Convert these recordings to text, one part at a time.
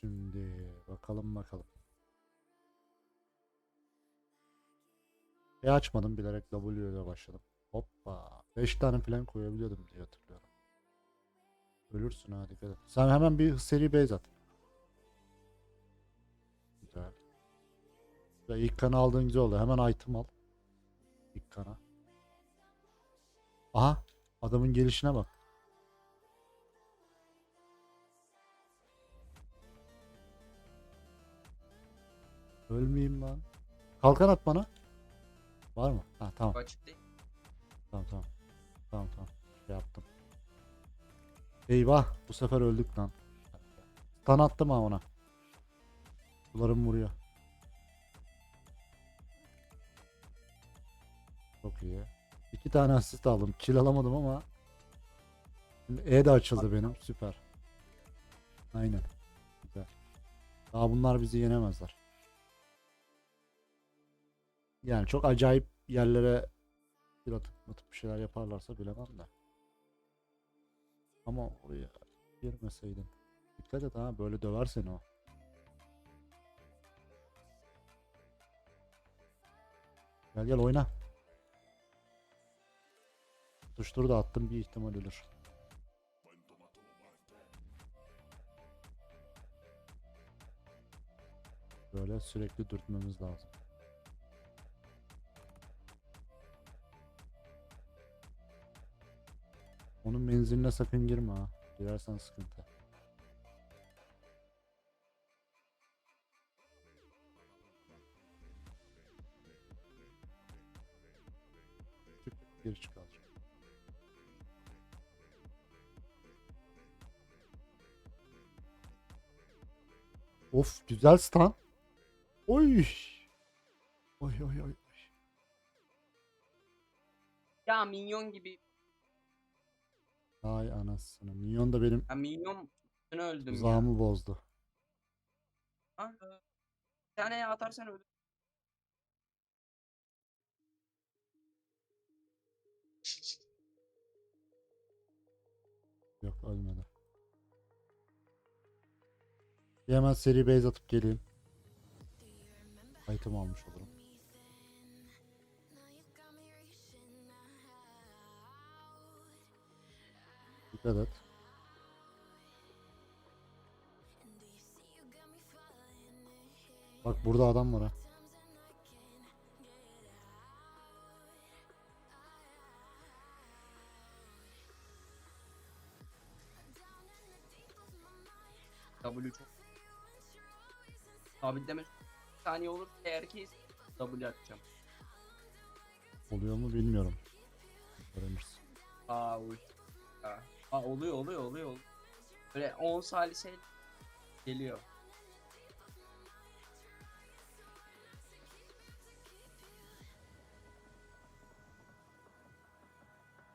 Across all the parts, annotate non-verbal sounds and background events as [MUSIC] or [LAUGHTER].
Şimdi bakalım bakalım. E açmadım bilerek W ile başladım. Hoppa. 5 tane falan koyabiliyordum diye hatırlıyorum. Ölürsün ha dikkat. Sen hemen bir seri base at. Güzel. Ve ilk kanı aldığın güzel oldu. Hemen item al. İlk kana. Aha. Adamın gelişine bak. Ölmeyeyim lan. Kalkan at bana. Var mı? Ha tamam. Açık değil. Tamam tamam. Tamam tamam. Şey yaptım. Eyvah. Bu sefer öldük lan. Stun attım ha ona. Sularım vuruyor. Çok iyi. İki tane asist aldım. Kill alamadım ama Şimdi E de açıldı benim. Süper. Aynen. Güzel. Daha bunlar bizi yenemezler. Yani çok acayip yerlere bir atıp atıp bir şeyler yaparlarsa bilemem de. Ama oraya girmeseydin. Dikkat et ha böyle döver seni o. Gel gel oyna. Tuşturu da attım bir ihtimal ölür. Böyle sürekli dürtmemiz lazım. Menziline sakın girme ha. Girersen sıkıntı. Çık, geri çık. Of güzel stun. Oy. Oy oy oy. Ya minyon gibi. Ay anasını. Minyon da benim Ya minyon üstüne öldüm ya. tuzağımı bozdu. Kanka, Bir tane atarsan öldüm. Yok ölmedi. Bir hemen seri base atıp geleyim. Item almış olurum. Dikkat et. Bak burada adam var ha. W çok. Sabitleme saniye olur eğer ki W atacağım. Oluyor mu bilmiyorum. Öğrenirsin. Aa uy. Aa, Aa, oluyor oluyor oluyor. Böyle 10 salise geliyor.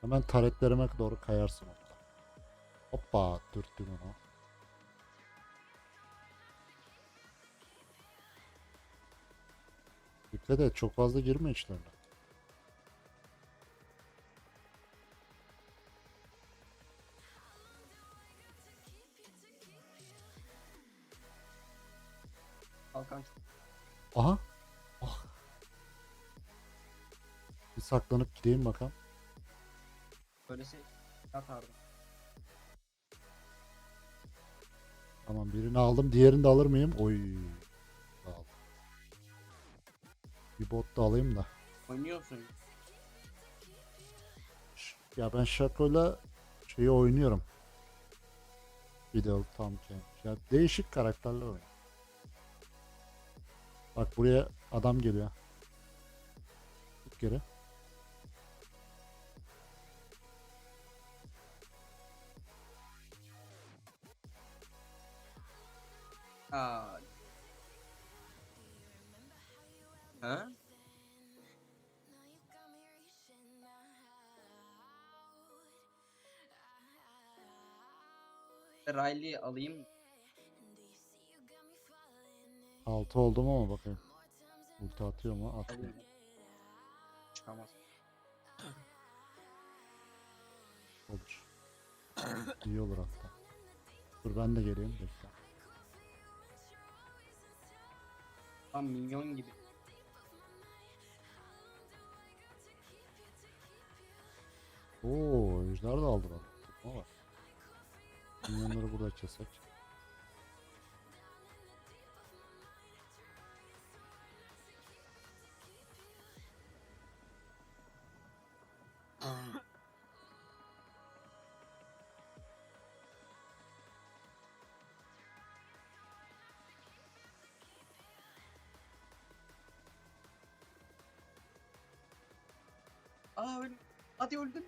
Hemen taretlerime doğru kayarsın orada. Hoppa dürttüm onu. Dikkat et çok fazla girme içlerine. Aha. Ah. Bir saklanıp gideyim bakalım. Böylese atardım. Tamam birini aldım. Diğerini de alır mıyım? Oy. Aldım. Bir bot da alayım da. Oynuyorsun. Ya ben Shaco'yla şeyi oynuyorum. Fiddle, Tom Kench. Ya değişik karakterler oynuyor. Bak buraya adam geliyor. Git geri. Ha? Riley alayım. 6 oldum ama bakayım. Ulti atıyor mu? Atmıyor. Çıkamaz. Olur. İyi olur hatta. Dur ben de geleyim. Bekle. Tam minyon gibi. Oo, ejder de. Tutma var. Minyonları burada kesek. Aa öldüm. Hadi öldüm.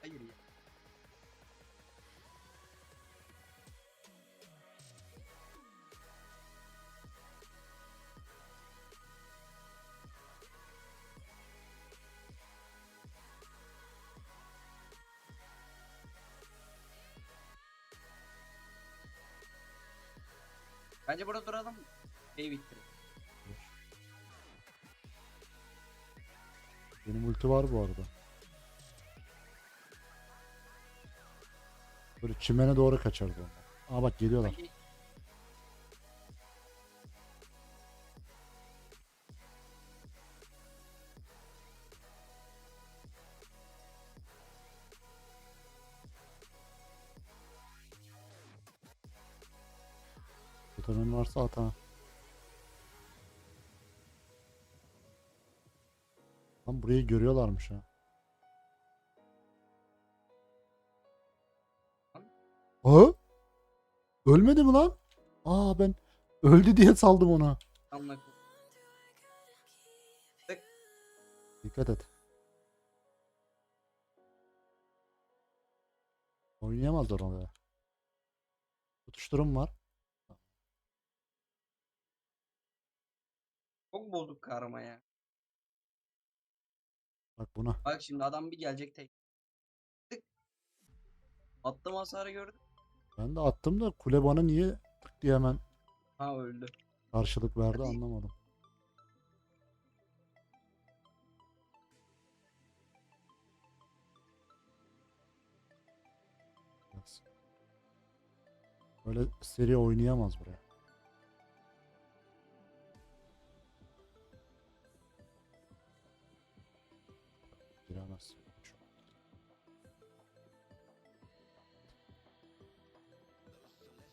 Hayır ya. Bence burada duralım. Şey bitti. Benim ulti var bu arada. Böyle çimene doğru kaçardı onlar. Aa bak geliyorlar. Totemin varsa at ha. Lan burayı görüyorlarmış ha. Ha? Ölmedi mi lan? Aa ben öldü diye saldım ona. Anla. Dikkat et. Oynayamazlar oraya. Tutuşturum var. Çok bozuk karma ya. Bak buna. Bak şimdi adam bir gelecek tek. Tık. Attım hasarı gördün. Ben de attım da kule bana niye tık diye hemen Ha öldü. karşılık verdi Hadi. anlamadım. Biraz. Böyle seri oynayamaz buraya.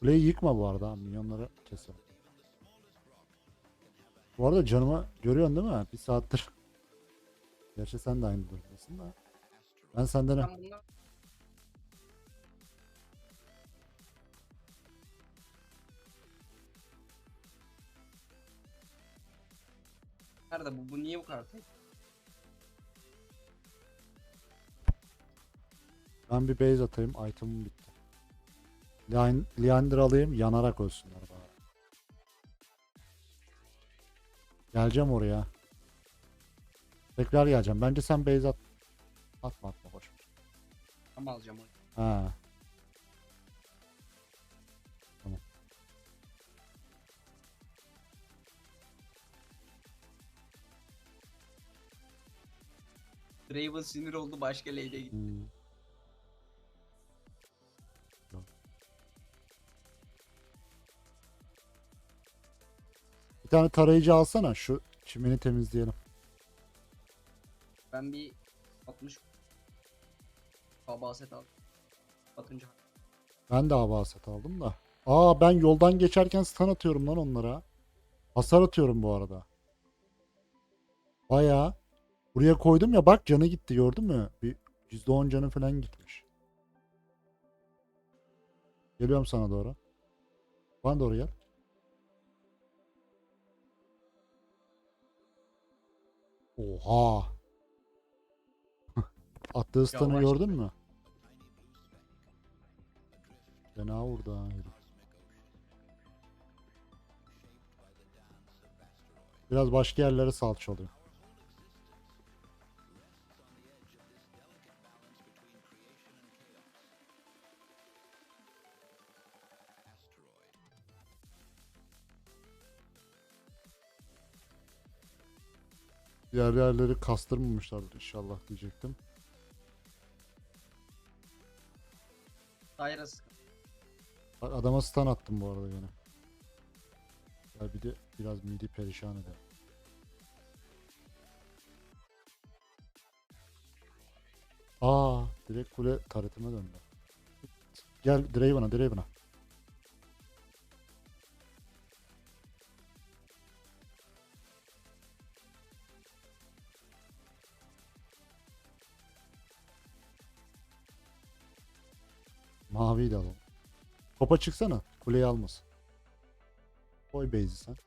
Kuleyi yıkma bu arada. Minyonları keser. Bu arada canımı görüyorsun değil mi? Bir saattir. Gerçi sen de aynı durumdasın da. Ben senden bunu Nerede bu? Bu niye bu kadar tek? ben bir base atayım. Item'ım bitti. Lean- Leander alayım. Yanarak ölsünler bana. Geleceğim oraya. Tekrar geleceğim. Bence sen base at. Atma atma boş. Tam alacağım onu. Ha. Draven sinir oldu başka lane'e gitti. Hmm. Tane tarayıcı alsana. Şu çimeni temizleyelim. Ben bir 60 Kabaset aldım. Batınca Ben de hava set aldım da. Aa ben yoldan geçerken stun atıyorum lan onlara. Hasar atıyorum bu arada. Baya. Buraya koydum ya bak canı gitti gördün mü? Bir %10 canı falan gitmiş. Geliyorum sana doğru. Bana doğru gel. Oha. [LAUGHS] Attığı stun'ı gördün mü? Fena vurdu ha herif. Biraz başka yerlere salçalıyor. Diğer yerleri kastırmamışlardır inşallah diyecektim. Cyrus Bak adama stun attım bu arada yine. Ya bir de biraz midi perişan eder. Aa, direkt kule taretime döndü. Gel Draven'a, Draven'a. Maviyi alalım. Topa çıksana. Kuleyi almasın. Koy base'i sen.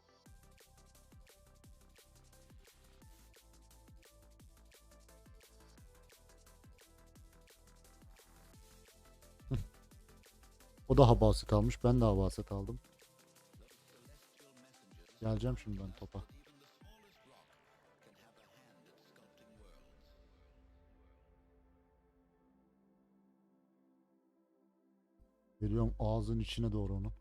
[LAUGHS] O da habaset almış. Ben de habaset aldım. Geleceğim şimdi ben topa. Geliyorum ağzın içine doğru onun.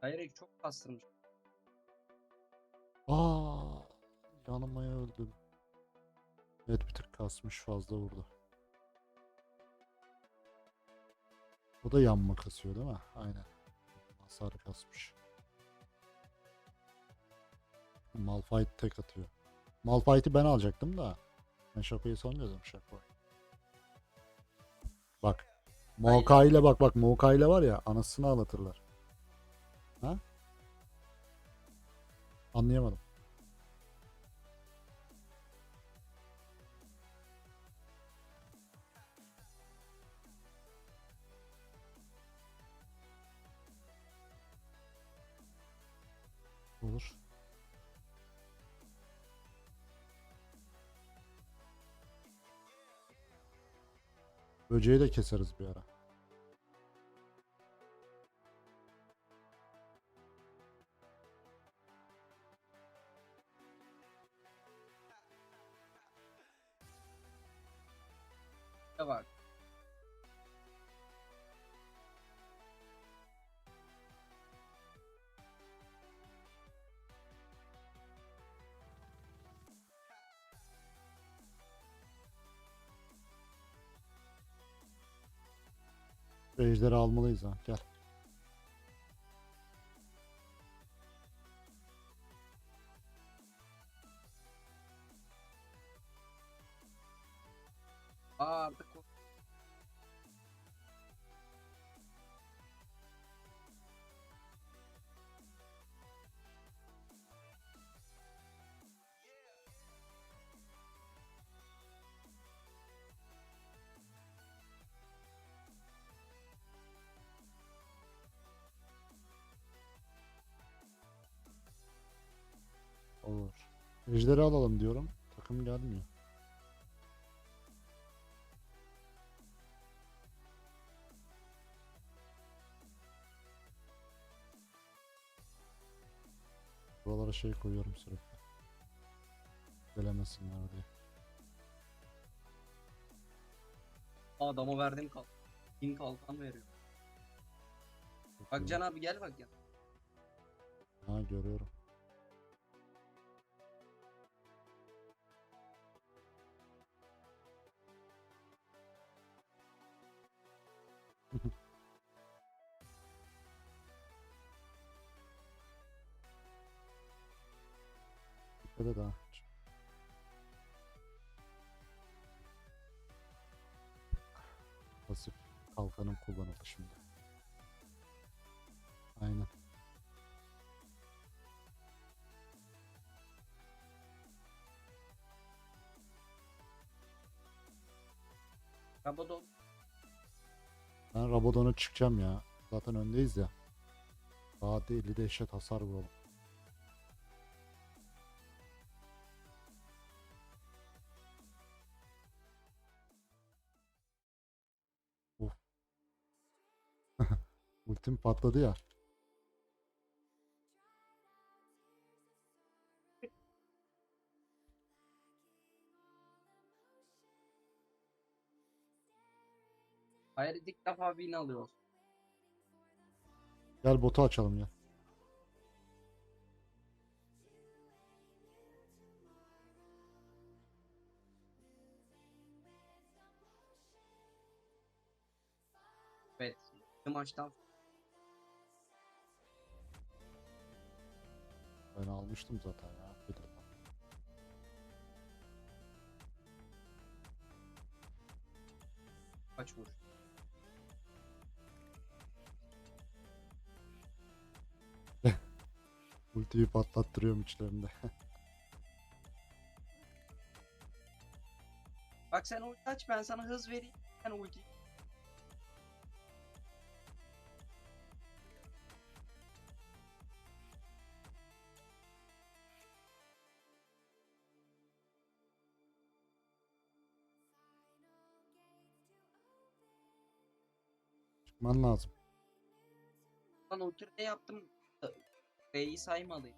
Hayır çok bastırmış. Aa, yanmaya öldüm. Evet bir tık kasmış fazla vurdu. O da yanma kasıyor değil mi? Aynen. Hasar kasmış. Malphite tek atıyor. Malphite'i ben alacaktım da. Ben Shaco'yu son dedim Shaco. Bak. Maokai ile bak bak Maokai ile var ya anasını ağlatırlar. Ha? Anlayamadım. Böceği de keseriz bir ara. Ejderi almalıyız ha. Gel. Ejderi alalım diyorum. Takım gelmiyor. Buralara şey koyuyorum sürekli. Gelemesinler diye. Aa, adama verdim kalk. Bin kalkan veriyor. Bak Can abi gel bak ya. Ha görüyorum. Dikkat et ha. Pasif kalkanım kullanıldı şimdi. Aynen. Rabadon. Ben Rabadon'a çıkacağım ya. Zaten öndeyiz ya. Daha da 50 dehşet hasar vuralım. Ultim patladı ya. Hayır ilk defa bin alıyoruz. Gel botu açalım ya. Evet. Maçtan Ben almıştım zaten ya. Bir de- kaç vur. [LAUGHS] Ultiyi patlattırıyorum içlerinde. [LAUGHS] Bak sen ulti aç ben sana hız vereyim. Sen ulti. Çıkman lazım. Lan ulti ne yaptım? B'yi saymadı.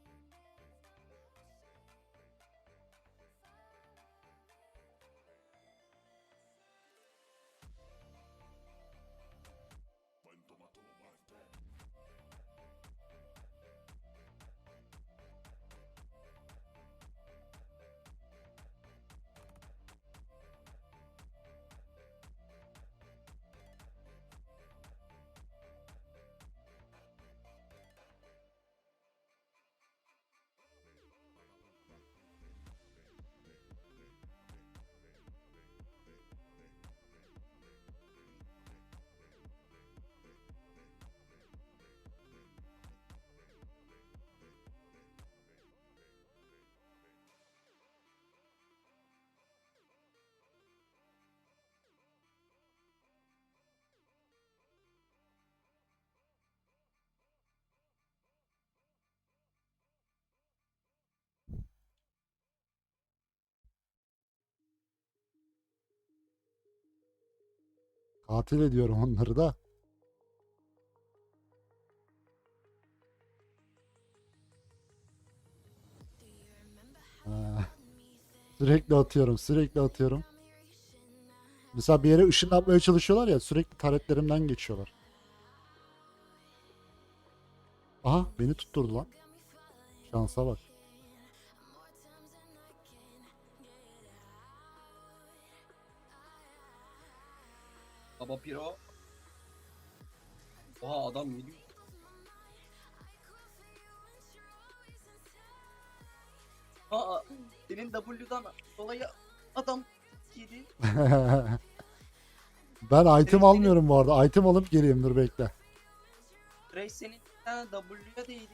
Katil ediyorum onları da. Ha. Sürekli atıyorum, sürekli atıyorum. Mesela bir yere ışınlanmaya çalışıyorlar ya sürekli taretlerimden geçiyorlar. Aha beni tutturdu lan. Şansa bak. Baba Piro. Oha adam yedi. Aa senin W'dan dolayı adam yedi. [LAUGHS] ben item Senin- almıyorum bu arada. Item alıp geleyim dur bekle. Reis senin bir tane W'ya değdi.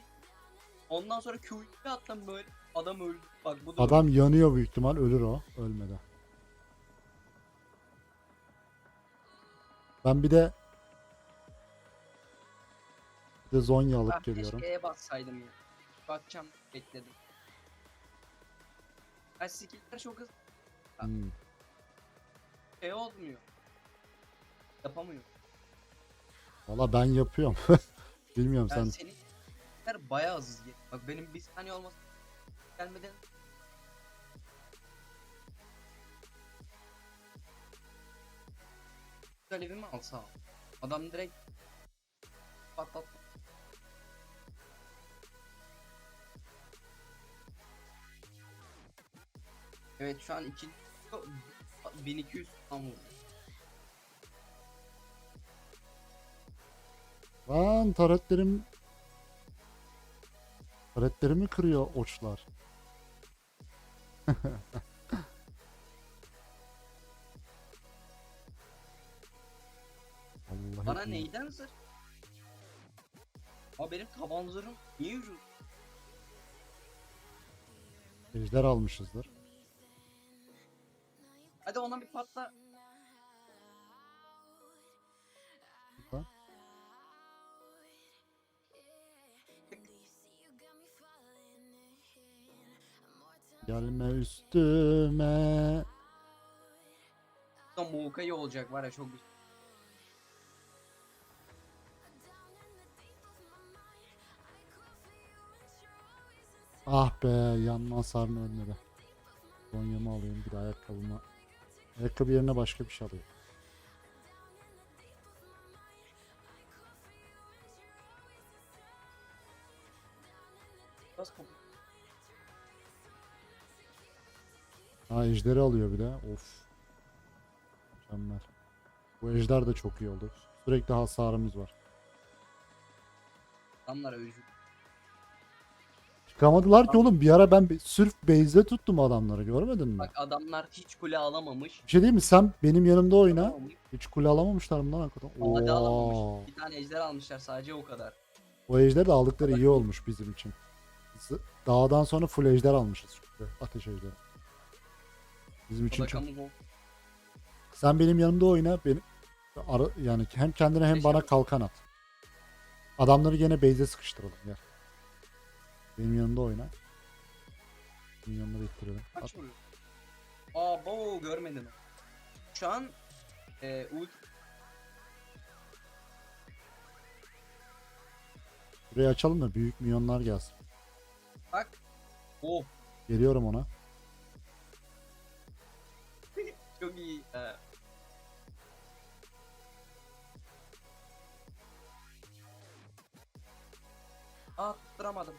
Ondan sonra Q'yu attım böyle. Adam öldü. Bak bu da Adam yanıyor büyük ihtimal ölür o. Ölmedi. Ben bir de bir de Zonya alıp Ben geliyorum. E bassaydım ya. Bakacağım bekledim. Ben skill'ler çok hızlı Hmm. şey olmuyor. Yapamıyor. Valla ben yapıyorum. [LAUGHS] Bilmiyorum Ben sen. senin bayağı hızlı. Bak benim bir saniye olması gelmeden Galibimi alsa adam direkt patlat. Evet şu an iki 1200 tam vurdu. Lan taretlerim taretlerimi kırıyor oçlar. [LAUGHS] Allah Bana neyden zırh? Aa benim taban zırhım niye ucuz? Ejder almışızdır. Hadi ona bir patla. Gelme üstüme. Da Mokai olacak var ya çok güzel. Ah be yanma hasarını ölmedi. Zonyamı alayım bir de ayakkabımı. Ayakkabı yerine başka bir şey alayım. Ha ejderi alıyor bir de. Of. Mükemmel. Bu ejder de çok iyi oldu. Sürekli hasarımız var. Adamlar öcü. Çıkamadılar ki oğlum. Bir ara ben bir- sırf base'de tuttum adamları görmedin mi? Bak adamlar hiç kule alamamış. Bir şey değil mi? Sen benim yanımda oyna. Alamamış. Hiç kule alamamışlar mı lan hakikaten? Hadi Oo. alamamış. Bir tane ejder almışlar sadece o kadar. O ejder de aldıkları iyi olmuş bizim için. Biz dağdan sonra full ejder almışız çünkü. Ateş ejderi. Bizim için çok. Sadakamız o. Sen benim yanımda oyna. Benim ara, yani hem kendine hem bana kalkan at. Adamları gene base'e sıkıştıralım gel. Benim yanımda oyna. Yanımda ittirelim. At. Kaç vuruyor? Aa bo görmedim. Şu an e, ult Burayı açalım da büyük milyonlar gelsin. bak. Oh Geliyorum ona. [LAUGHS] çok iyi. E, Aa tutturamadım.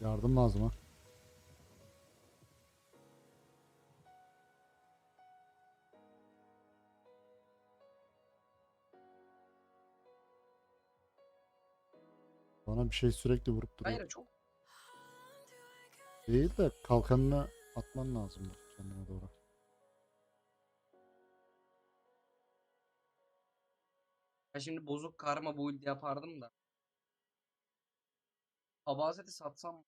Yardım lazım ha. Bana bir şey sürekli vurup duruyor. Hayır çok. Değil de kalkanını atman lazım kendine doğru. Ben şimdi bozuk karma build yapardım da. Abazeti satsam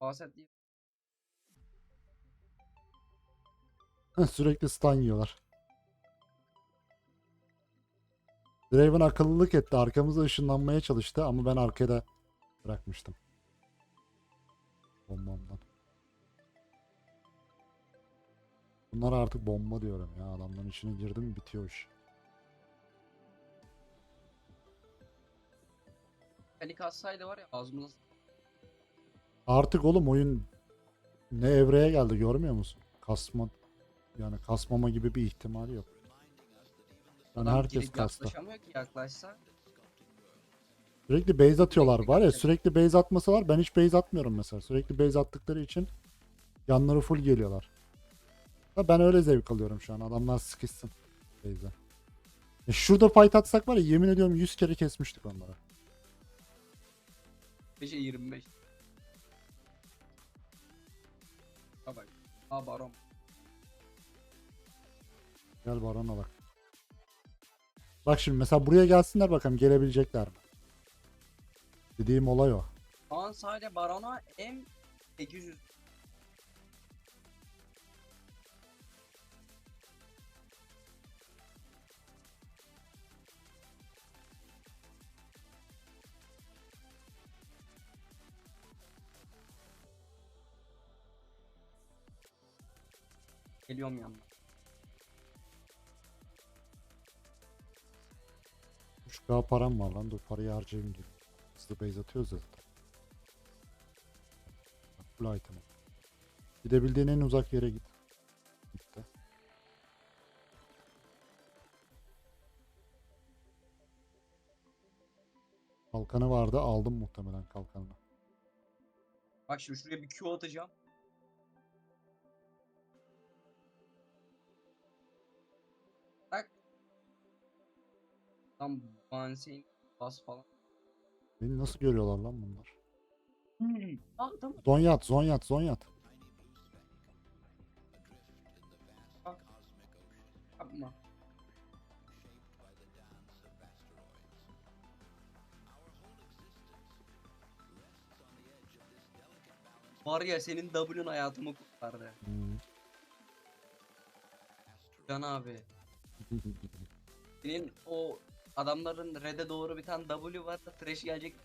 Abazet değil. Sürekli stun yiyorlar. Draven akıllılık etti. Arkamıza ışınlanmaya çalıştı ama ben arkada bırakmıştım. Bombamdan. Bunlara artık bomba diyorum ya. Adamların içine girdim bitiyor iş. Pelik atsaydı var ya ağzımıza Artık oğlum oyun ne evreye geldi görmüyor musun? Kasma yani kasmama gibi bir ihtimal yok. Yani herkes girip kasta. yaklaşamıyor ki yaklaşsa. Sürekli base atıyorlar var ya sürekli base atmasalar ben hiç base atmıyorum mesela. Sürekli base attıkları için yanları full geliyorlar. Ben öyle zevk alıyorum şu an. Adamlar sıkışsın base'e. E şurada fight atsak var ya yemin ediyorum 100 kere kesmiştik onları. 5'e 25. Ha bak. Ha baron. Gel barona bak. Bak şimdi mesela buraya gelsinler bakalım gelebilecekler mi? Dediğim olay o. Şu an sadece barona M800 Geliyorum yanına. 3K param var lan dur parayı harcayayım diyorum. Hızlı base atıyoruz ya zaten. Bak, Full item. Gidebildiğin en uzak yere git. Gitti. Kalkanı vardı aldım muhtemelen kalkanını. Bak şimdi şuraya bir Q atacağım. Tam Bansein bas falan. Beni nasıl görüyorlar lan bunlar? Aa tamam. Zonyat, Zonyat, Zonyat. Yapma. Var ya senin W'un hayatımı kurtardı. Hmm. Can abi. [LAUGHS] Senin o adamların red'e doğru bir tane W var trash gelecek